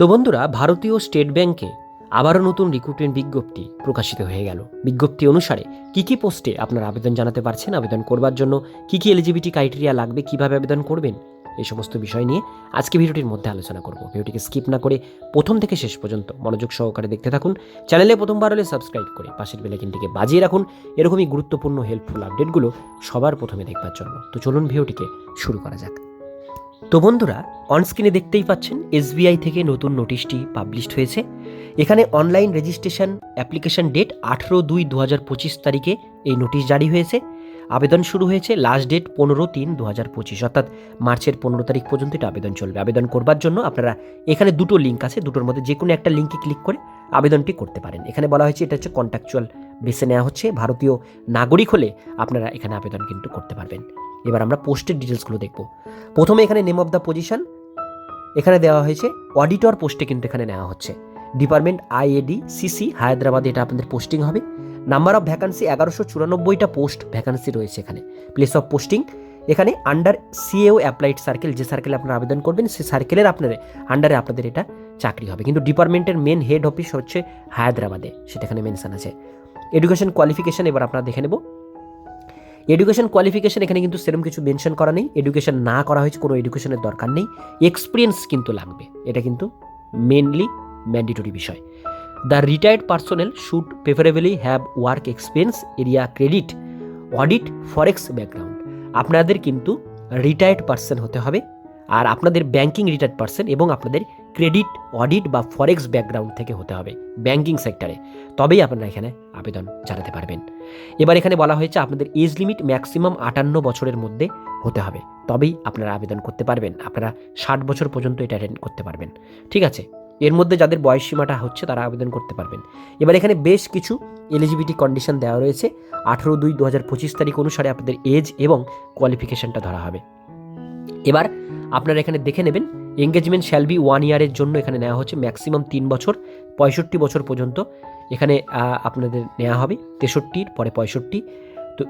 তো বন্ধুরা, ভারতীয় স্টেট ব্যাংকে আবারও নতুন রিক্রুটমেন্ট বিজ্ঞপ্তি প্রকাশিত হয়ে গেল। বিজ্ঞপ্তি অনুসারে কি কি পোস্টে আপনারা আবেদন জানাতে পারছেন, আবেদন করবার জন্য কি কি এলিজিবিলিটি ক্রাইটেরিয়া লাগবে, কীভাবে আবেদন করবেন এই সমস্ত বিষয় নিয়ে আজকে ভিডিওটির মধ্যে আলোচনা করব। ভিডিওটিকে স্কিপ না করে প্রথম থেকে শেষ পর্যন্ত মনোযোগ সহকারে দেখতে থাকুন। চ্যানেলে প্রথমবার হলে সাবস্ক্রাইব করে পাশের বেলাইকিনটিকে বাজিয়ে রাখুন। এরকমই গুরুত্বপূর্ণ হেল্পফুল আপডেটগুলো সবার প্রথমে দেখবার জন্য। তো চলুন ভিডিওটিকে শুরু করা যাক। তো বন্ধুরা অনস্ক্রিনে দেখতেই পাচ্ছেন এসবিআই থেকে নতুন নোটিশটি পাবলিশড হয়েছে। এখানে অনলাইন রেজিস্ট্রেশন অ্যাপ্লিকেশন ডেট আঠেরো দুই দু হাজার পঁচিশ তারিখে এই নোটিশ জারি হয়েছে। আবেদন শুরু হয়েছে লাস্ট ডেট পনেরো তিন দু হাজার পঁচিশ, অর্থাৎ মার্চের পনেরো তারিখ পর্যন্ত এটা আবেদন চলবে। আবেদন করবার জন্য আপনারা এখানে দুটো লিঙ্ক আছে, দুটোর মধ্যে যে কোনো একটা লিঙ্কে ক্লিক করে আবেদনটি করতে পারেন। এখানে বলা হয়েছে এটা হচ্ছে কন্ট্রাকচুয়াল বেসে নেওয়া হচ্ছে। ভারতীয় নাগরিক হলে আপনারা এখানে আবেদন কিন্তু করতে পারবেন। এবার আমরা পোস্টের ডিটেলসগুলো দেখব। প্রথমে এখানে নেম অফ দ্য পজিশন এখানে দেওয়া হয়েছে। অডিটর পোস্টে কিন্তু এখানে নেওয়া হচ্ছে। ডিপার্টমেন্ট আইএডি সিসি হায়দ্রাবাদে, এটা আপনাদের পোস্টিং হবে। নাম্বার অফ ভ্যাকান্সি এগারোশো চুরানব্বইটা পোস্ট ভ্যাকান্সি রয়েছে এখানে। প্লেস অফ পোস্টিং এখানে আন্ডার সিএও অ্যাপ্লাইড সার্কেল যে সার্কেলে আপনারা আবেদন করবেন সেই সার্কেলের আপনার আন্ডারে আপনাদের এটা চাকরি হবে। কিন্তু ডিপার্টমেন্টের মেন হেড অফিস হচ্ছে হায়দ্রাবাদে, সেটা এখানে মেনশন আছে। এডুকেশন কোয়ালিফিকেশন এবার আপনারা দেখে নেব। এডুকেশন কোয়ালিফিকেশন এখানে কিন্তু সেরকম কিছু মেনশন করা নেই। এডুকেশন না করা হয়েছে, কোনো এডুকেশনের দরকার নেই। এক্সপিরিয়েন্স কিন্তু লাগবে। এটা কিন্তু মেনলি ম্যান্ডেটরি বিষয়। The retired personnel should preferably have work experience area credit audit forex background আপনাদের কিন্তু রিটায়ার্ড পার্সন হতে হবে। আর আপনাদের ব্যাংকিং রিটায়ার্ড পার্সন এবং আপনাদের ক্রেডিট, অডিট বা ফরেক্স ব্যাকগ্রাউন্ড থেকে হতে হবে ব্যাংকিং সেক্টরে। তবেই আপনারা এখানে আবেদন জানাতে পারবেন। এবার এখানে বলা হয়েছে আপনাদের এজ লিমিট ম্যাক্সিমাম আটান্ন বছরের মধ্যে হতে হবে। তবেই আপনারা আবেদন করতে পারবেন। আপনারা ষাট বছর পর্যন্ত এটা অ্যাটেন্ড করতে পারবেন। ঠিক আছে? এর মধ্যে যাদের বয়স সীমাটা হচ্ছে তারা আবেদন করতে পারবেন। এবার এখানে বেশ কিছু এলিজিবিলিটি কন্ডিশন দেওয়া রয়েছে। আঠেরো দুই দু হাজার পঁচিশ তারিখ অনুসারে আপনাদের এজ এবং কোয়ালিফিকেশনটা ধরা হবে। এবার আপনারা এখানে দেখে নেবেন এঙ্গেজমেন্ট শ্যাল বি ওয়ান ইয়ারের জন্য এখানে নেওয়া হচ্ছে ম্যাক্সিমাম তিন বছর, পঁয়ষট্টি বছর পর্যন্ত। এখানে আপনাদের নেওয়া হবে, তেষট্টির, পরে পঁয়ষট্টি। তো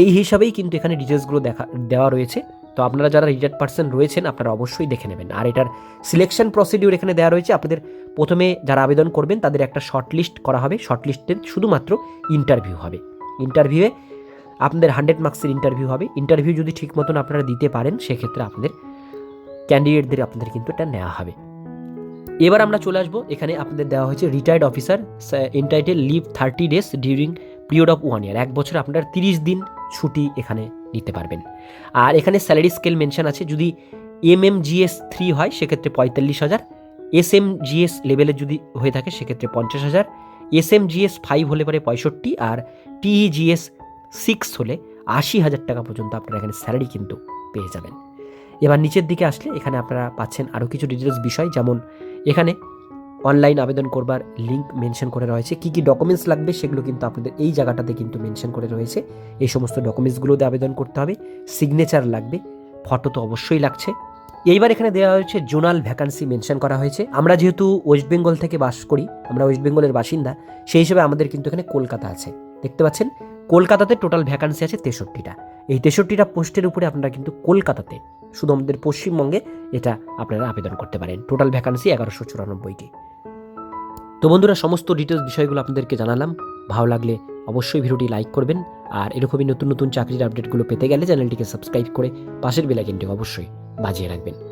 এই হিসাবেই কিন্তু এখানে ডিটেলসগুলো দেখা, দেওয়া রয়েছে। তো আপনারা যারা রিটায়ার্ড পার্সন রয়েছেন, আপনারা অবশ্যই দেখে নেবেন। আর এটার সিলেকশন প্রসিডিউর এখানে দেওয়া রয়েছে, আপনাদের প্রথমে যারা আবেদন করবেন, তাদের একটা শর্ট লিস্ট করা হবে। শর্ট লিস্টের শুধুমাত্র ইন্টারভিউ হবে। ইন্টারভিউয়ে আপনাদের হান্ড্রেড মার্কসের ইন্টারভিউ হবে। ইন্টারভিউ যদি ঠিক মতন আপনারা দিতে পারেন, সেক্ষেত্রে আপনাদের ক্যান্ডিডেটদের আপনাদের কিন্তু এটা নেওয়া হবে। এবার আমরা চলে আসব, এখানে আপনাদের দেওয়া হয়েছে retired officer entitle leave thirty days during period of one year এক বছর আপনারা তিরিশ দিন ছুটি এখানে নিতে পারবেন। আর এখানে স্যালারি স্কেল মেনশন আছে, যদি এম এম জিএস থ্রি হয়, সেক্ষেত্রে পঁয়তাল্লিশ হাজার। এস এম জিএস লেভেলের যদি হয়ে থাকে, সেক্ষেত্রে পঞ্চাশ হাজার। এস এম জিএস ফাইভ হলে পরে পঁয়ষট্টি, আর টিই জিএস সিক্স হলে আশি হাজার টাকা পর্যন্ত আপনারা এখানে স্যালারি কিন্তু পেয়ে যাবেন। এবার নিচের দিকে আসলে এখানে আপনারা পাচ্ছেন আরও কিছু ডিটেলস বিষয়, যেমন এখানে অনলাইন আবেদন করবার লিঙ্ক মেনশন করে রয়েছে। কী কী ডকুমেন্টস লাগবে সেগুলো কিন্তু আপনাদের এই জায়গাটাতে কিন্তু মেনশন করে রয়েছে। এই সমস্ত ডকুমেন্টসগুলোতে আবেদন করতে হবে। সিগনেচার লাগবে ফটো তো অবশ্যই লাগছে। এইবার এখানে দেওয়া হয়েছে জোনাল ভ্যাকান্সি মেনশন করা হয়েছে। আমরা যেহেতু ওয়েস্ট বেঙ্গল থেকে বাস করি, আমরা ওয়েস্ট বেঙ্গলের বাসিন্দা, সেই হিসেবে আমাদের কিন্তু এখানে কলকাতা আছে। দেখতে পাচ্ছেন, কলকাতাতে টোটাল ভ্যাকান্সি আছে তেষট্টিটা। এই তেষট্টিটা পোস্টের উপরে আপনারা কিন্তু কলকাতাতে শুধু আমাদের পশ্চিমবঙ্গে এটা আপনারা আবেদন করতে পারেন। টোটাল ভ্যাকান্সি এগারোশো চুরানব্বইটি। তো বন্ধুরা, সমস্ত ডিটেলস বিষয়গুলো আপনাদেরকে জানালাম। ভালো লাগলে অবশ্যই ভিডিওটি লাইক করবেন। আর এরকমই নতুন নতুন চাকরির আপডেটগুলো পেতে গেলে চ্যানেলটিকে সাবস্ক্রাইব করে পাশের বেলাইকনটি অবশ্যই বাজিয়ে রাখবেন।